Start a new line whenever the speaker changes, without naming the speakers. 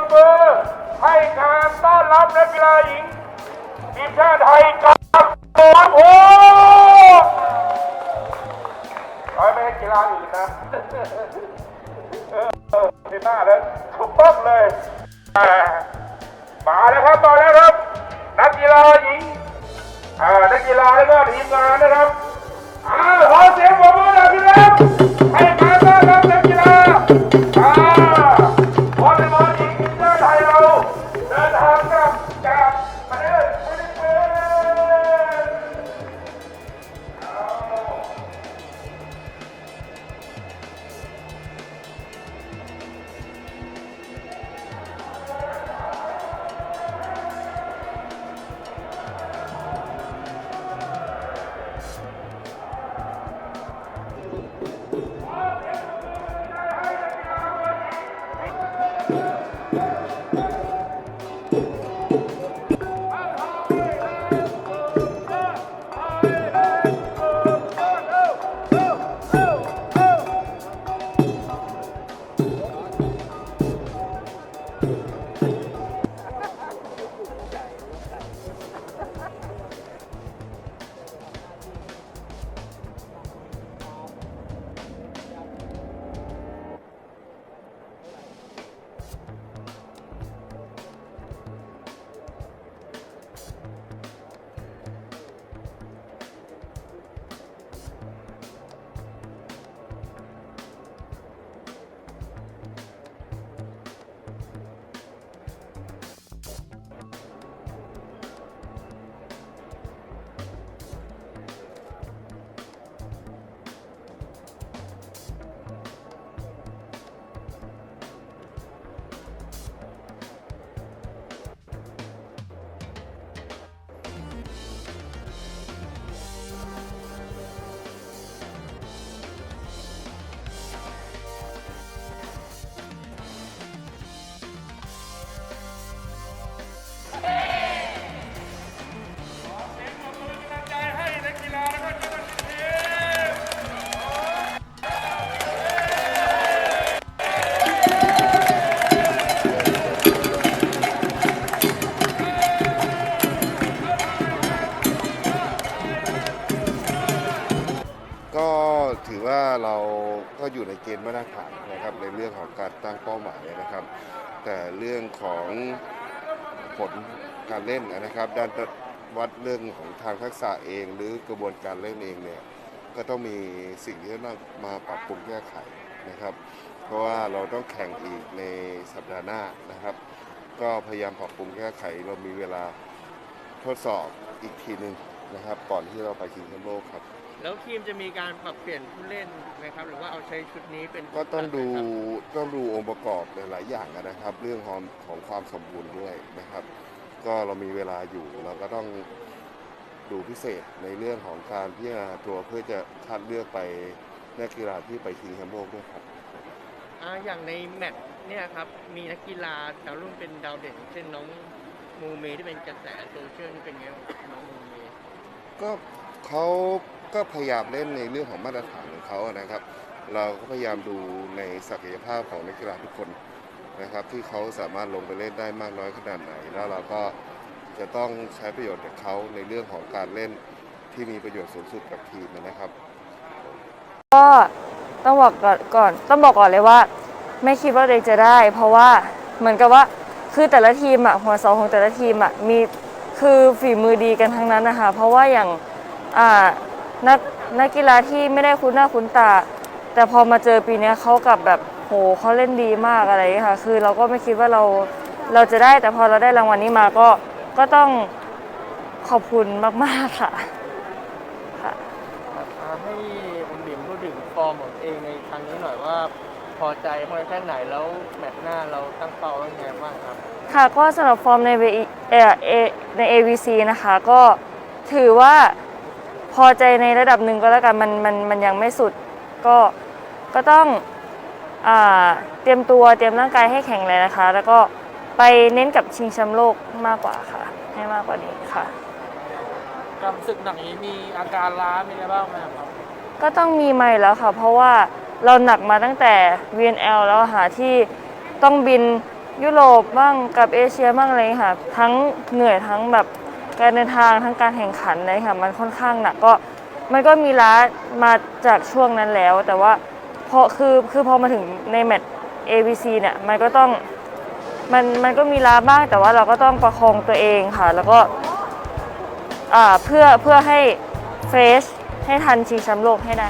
บมือให้การต้อนรับนักกีฬาหญิงทีมชาติไทยกับโอ้โหเอาไม่ให้กีฬาอื่นนะเออทีหน้าแล้วถูกต้องเลยมาแล้วครับมาแล้วครับ นักกีฬาหญิงนักกีฬาแล้วก็ทีมงานนะครับอ่าขอเสียงปรบมือหน่อยพี่น้อ ก็ ว่าเราก็
อยู่ในเกณฑ์มาตรฐานนะครับในเรื่องของการตั้งเป้าหมายนะครับ แต่เรื่องของผลการเล่นนะครับ ด้านวัดเรื่องของทางทักษะเองหรือกระบวนการเล่นเองเนี่ยก็ต้องมีสิ่งที่ต้องมาปรับปรุงแก้ไขนะครับ เพราะว่าเราต้องแข่งอีกในสัปดาห์หน้านะครับ ก็พยายามปรับปรุงแก้ไขเรามีเวลาทดสอบอีกทีหนึ่ง นะครับ ก่อนที่เราไปชิงแชมป์โลกครับ
แล้วทีมจะมีการปรับเปลี่ยนผู้เล่นไหมครับ หรือว่าเอาใช้ชุดนี้เป็น
ก็ต้องดู
หลักไหมครับ
ต้องดูองค์ประกอบหลายๆอย่างนะครับ เรื่องของของความสมบูรณ์ด้วยนะครับ ก็เรามีเวลาอยู่เราก็ต้องดูพิเศษในเรื่องของการพิจารณาตัวเพื่อจะคัดเลือกไปนักกีฬาที่ไปชิงแชมป์โลกด้วยครับ
อ่าอย่างในแมตช์เนี่ยครับมีนักกีฬาดาวรุ่งเป็นดาวเด่นเช่นน้องมูเมที่เป็นกระแสโซเชียลนี่เป็นไงบ้างน้องมูเม
ก็เขาก็พยายามเล่นในเรื่องของมาตรฐานของเขานะครับ เราก็พยายามดูในศักยภาพของนักกีฬาทุกคนนะครับ ที่เขาสามารถลงไปเล่นได้มากน้อยขนาดไหน แล้วเราก็จะต้องใช้ประโยชน์จากเขาในเรื่องของการเล่นที่มีประโยชน์สูงสุดกับทีมนะครับ
ก็ต้องบอกก่อนก่อนต้องบอกก่อนเลยว่า ไม่คิดว่าเองจะได้ เพราะว่าเหมือนกับว่าคือแต่ละทีมอะหัวเสาของแต่ละทีมอะมี คือฝีมือดีกันทั้งนั้นนะคะ เพราะว่าอย่างนักนักกีฬาที่ไม่ได้คุ้นหน้าคุ้นตา แต่พอมาเจอปีนี้เขากับแบบโหเขาเล่นดีมากอะไรอย่างเงี้ยค่ะ คือเราก็ไม่คิดว่าเราเราจะได้แต่พอเราได้รางวัลนี้มาก็ก็ต้องขอบคุณมาก ๆ ค่ะค่ะ
อ่าให้ผมบิ่มพูดถึงฟอร์มของเองในครั้งนี้หน่อยว่า พอใจมากแค่ไหนแล้วแมตช์หน้าเราตั้งเป้าไว้ไงบ้างครับ
ค่ะก็สำหรับฟอร์มใน VE เอ่อเอใน AVC นะคะ ก็ถือว่าพอใจในระดับหนึ่งก็แล้วกันมันมันมันยังไม่สุด ก็ก็ต้องอ่าเตรียมตัวเตรียมร่างกายให้แข็งแรงนะคะ แล้วก็ไปเน้นกับชิงแชมป์โลกมากกว่าค่ะ ให้มากกว่านี้ค่ะ
กับศึกหนักนี้มีอาการล้ามีอะไรบ้างไหมครับ
ก็ต้องมีใหม่แล้วค่ะ เพราะว่า เราหนักมาตั้งแต่ VNL แล้วหาที่ต้องบินยุโรปบ้างกับเอเชียบ้างอะไรค่ะ ทั้งเหนื่อยทั้งแบบการเดินทางทั้งการแข่งขันอะไรค่ะมันค่อนข้างหนักก็มันก็มีล้ามาจากช่วงนั้นแล้ว แต่ว่าพอคือคือพอมาถึงในแมตช์ ABC เนี่ยมันก็ต้องมันมันก็มีล้าบ้างแต่ว่าเราก็ต้องประคองตัวเองค่ะ แล้วก็อ่าเพื่อเพื่อให้เฟรชให้ทันชิงแชมป์โลกให้ได้